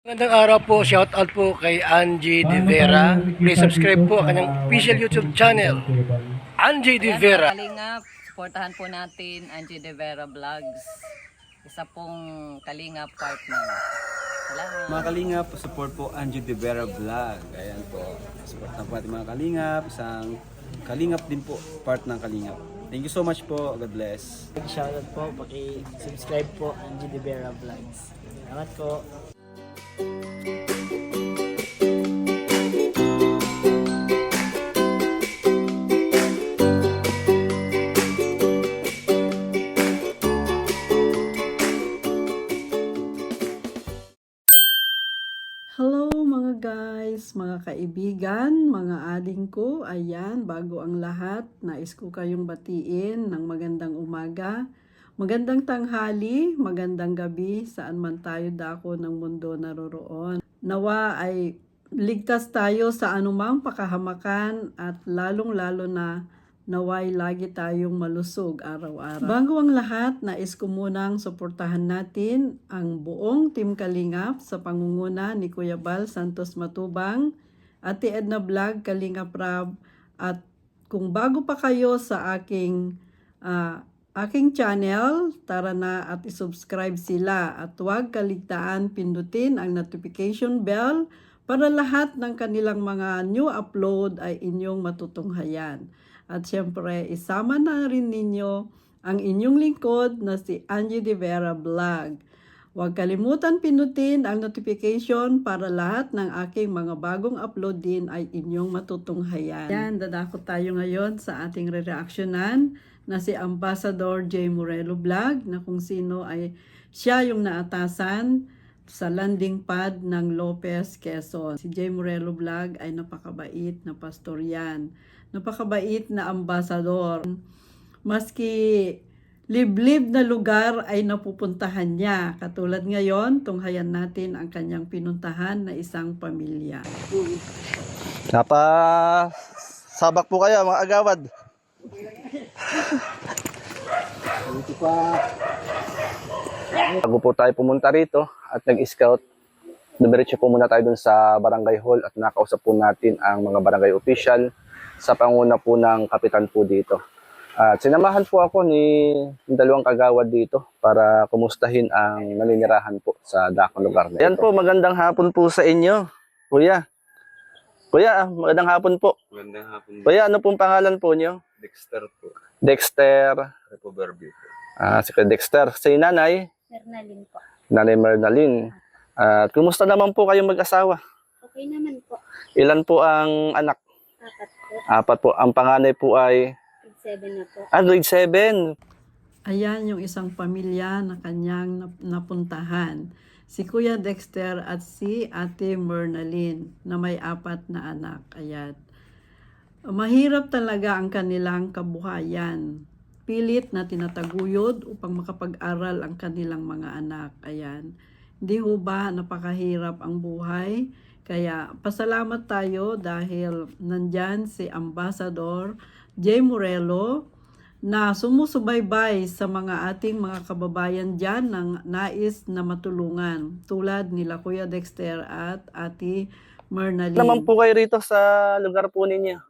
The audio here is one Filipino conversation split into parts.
Magandang araw po, shout out po kay Angie De Vera. Please subscribe po ang kanyang official YouTube channel, Angie De Vera. Kalingap, supportahan po natin Angie De Vera Vlogs. Isa pong Kalingap partner. Salamat. Mga Kalingap, support po Angie De Vera Vlog. Ayan po. Support na po natin mga Kalingap. Isang Kalingap din po, part ng Kalingap. Thank you so much po. God bless. Shoutout po, paki-subscribe po Angie De Vera Vlogs. Salamat po. Hello mga guys, mga kaibigan, mga ading ko. Ayan, bago ang lahat, nais ko kayong batiin ng magandang umaga, magandang tanghali, magandang gabi, saan man tayo dako ng mundo naroroon. Nawa ay ligtas tayo sa anumang pakahamakan at lalong-lalo na naway lagi tayong malusog araw-araw. Bago ang lahat, nais ko munang suportahan natin ang buong Team Kalingap sa pangunguna ni Kuya Bal Santos Matubang, Ate Edna Vlog, Kalingap Rab, at kung bago pa kayo sa aking ah, aking channel, tara na at isubscribe sila at huwag kaligtaan pindutin ang notification bell para lahat ng kanilang mga new upload ay inyong matutunghayan. At syempre, isama na rin ninyo ang inyong lingkod na si Angie De Vera Vlog. Huwag kalimutan pinutin ang notification para lahat ng aking mga bagong upload din ay inyong matutunghayan. Yan, dadako tayo ngayon sa ating re-reactionan na si Ambassador J. Morelo Vlog na kung sino ay siya yung naatasan sa landing pad ng Lopez, Quezon. Si J. Morelo Vlog ay napakabait na pastor yan. Napakabait na ambasador. Maski liblib na lugar ay napupuntahan niya. Katulad ngayon, tunghayan natin ang kanyang pinuntahan na isang pamilya. Napa sabak po kayo mga agawad. Bago po tayo pumunta rito at nag-scout, dumiretso po muna tayo dun sa barangay hall at nakausap po natin ang mga barangay official sa panguna po ng kapitan po dito. At sinamahan po ako ni ng dalawang kagawad dito para kumustahin ang naninirahan po sa dakong lugar na ito. Yan po, magandang hapon po sa inyo, kuya. Kuya, ah, magandang hapon po. Magandang hapon. Kuya, ano pong pangalan po niyo? Dexter po. Dexter. Po. Ah, si Kuya Dexter. Si nanay, Mernalin po. nanay Mernalyn. At kumusta naman po kayong mag-asawa? Okay naman po. Ilan po ang anak? Apat po. Apat po. Ang panganay po ay Grade 7 na po. ah, grade 7. Ayan yung isang pamilya na kanyang nap- napuntahan. Si Kuya Dexter at si Ate Mernalyn na may apat na anak. Ayan. Mahirap talaga ang kanilang kabuhayan. Pilit na tinataguyod upang makapag-aral ang kanilang mga anak. Ayan. Hindi ho ba napakahirap ang buhay? Kaya pasalamat tayo dahil nandyan si Ambassador J. Morello na sumusubaybay sa mga ating mga kababayan dyan ng nais na matulungan tulad nila Kuya Dexter at Ate Mernalyn. Naman po kayo rito sa lugar po ninyo.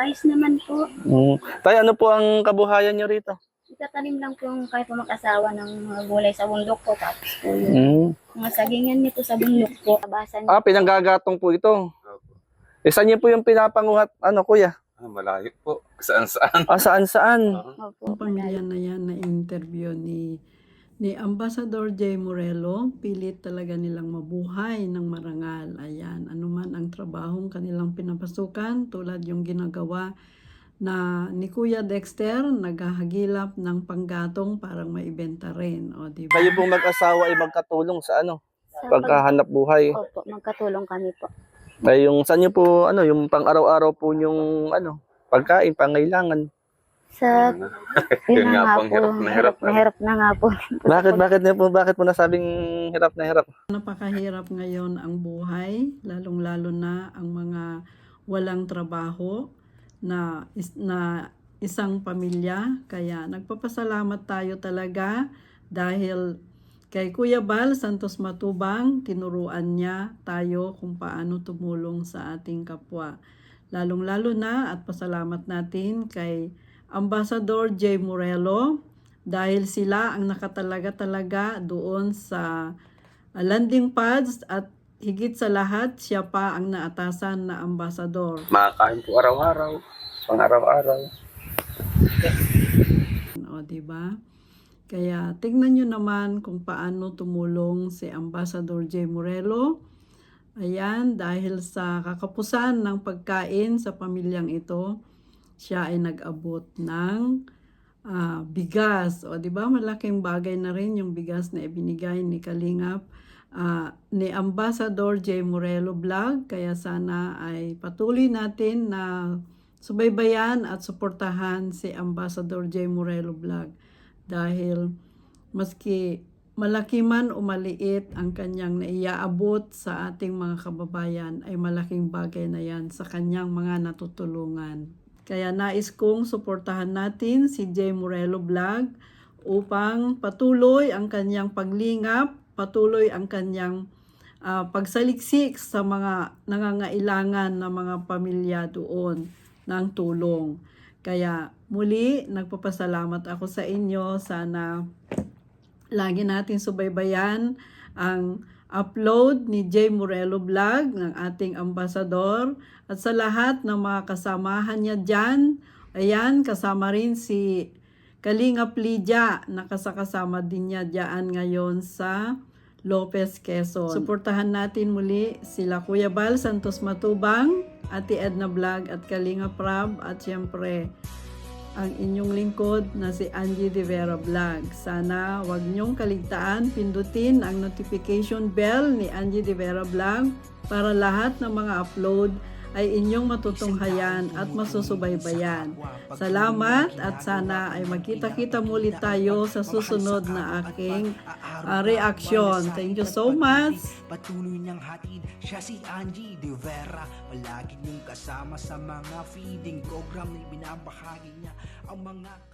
Ayos naman po. Mm. Tayo, ano po ang kabuhayan nyo rito? Itatanim lang po yung kahit po mag-asawa ng mga gulay sa bundok po. Tapos po yung Mm. mga sagingan nito sa bundok po. Tabasan Ah, pinanggagatong po ito. Isa niyo po yung pinapanguhat, ano kuya? Ah, malayo po. Saan saan? Ah, saan saan? Opo. Ang pamilya na yan na interview ni ni Ambassador J. Morello, pilit talaga nilang mabuhay ng marangal. Ayan, anuman ang trabahong kanilang pinapasukan, tulad yung ginagawa na ni Kuya Dexter, naghahagilap ng panggatong parang maibenta rin. O, di ba? Kayo pong mag-asawa ay magkatulong sa ano? Sa pag- Pagkahanap buhay. Opo, magkatulong kami po. Ay yung saan niyo po ano, yung pang-araw-araw po yung ano, pagkain, pangailangan. Sa, Yun yun nga na nga po, hirap na hirap na. Mahirap na nga po. Bakit bakit niyo po bakit mo nasabing hirap na hirap? Napakahirap ngayon ang buhay, lalong-lalo na ang mga walang trabaho na is, na isang pamilya. Kaya nagpapasalamat tayo talaga dahil Kay Kuya Bal Santos Matubang, tinuruan niya tayo kung paano tumulong sa ating kapwa. Lalong-lalo na at pasalamat natin kay Ambassador J. Morello dahil sila ang nakatalaga-talaga doon sa uh, landing pads at higit sa lahat siya pa ang naatasan na ambassador. Makakain po araw-araw, pang araw-araw. O, di ba? Kaya tingnan nyo naman kung paano tumulong si Ambassador J. Morello. Ayan, dahil sa kakapusan ng pagkain sa pamilyang ito, siya ay nag-abot ng ah, bigas. O, di ba? Malaking bagay na rin yung bigas na ibinigay ni Kalingap ah, ni Ambassador J. Morello Vlog. Kaya sana ay patuloy natin na subaybayan at suportahan si Ambassador J. Morello Vlog dahil maski malaki man o maliit ang kanyang naiaabot sa ating mga kababayan ay malaking bagay na yan sa kanyang mga natutulungan. Kaya nais kong suportahan natin si J. Morello Vlog upang patuloy ang kanyang paglingap, patuloy ang kanyang ah, pagsaliksik sa mga nangangailangan na mga pamilya doon ng tulong. Kaya muli, nagpapasalamat ako sa inyo. Sana lagi natin subaybayan ang upload ni J. Morello Vlog ng ating ambasador at sa lahat ng mga kasamahan niya dyan. Ayan, kasama rin si Kalinga Plidya, nakasakasama din niya dyan ngayon sa Lopez, Quezon. Suportahan natin muli sila Kuya Bal Santos Matubang, Ate Edna Vlog at Kalinga Prab at siyempre ang inyong lingkod na si Angie De Vera Vlog. Sana wag niyong kaligtaan pindutin ang notification bell ni Angie De Vera Vlog para lahat ng mga upload ay inyong matutunghayan at masusubaybayan. Salamat at sana ay magkita-kita muli tayo sa susunod na aking ah, reaksyon. Thank you so much. Patuloy niyang hatid Siya si Angie De Vera Palagi niyong kasama sa mga feeding program na ibinabahagi niya Ang mga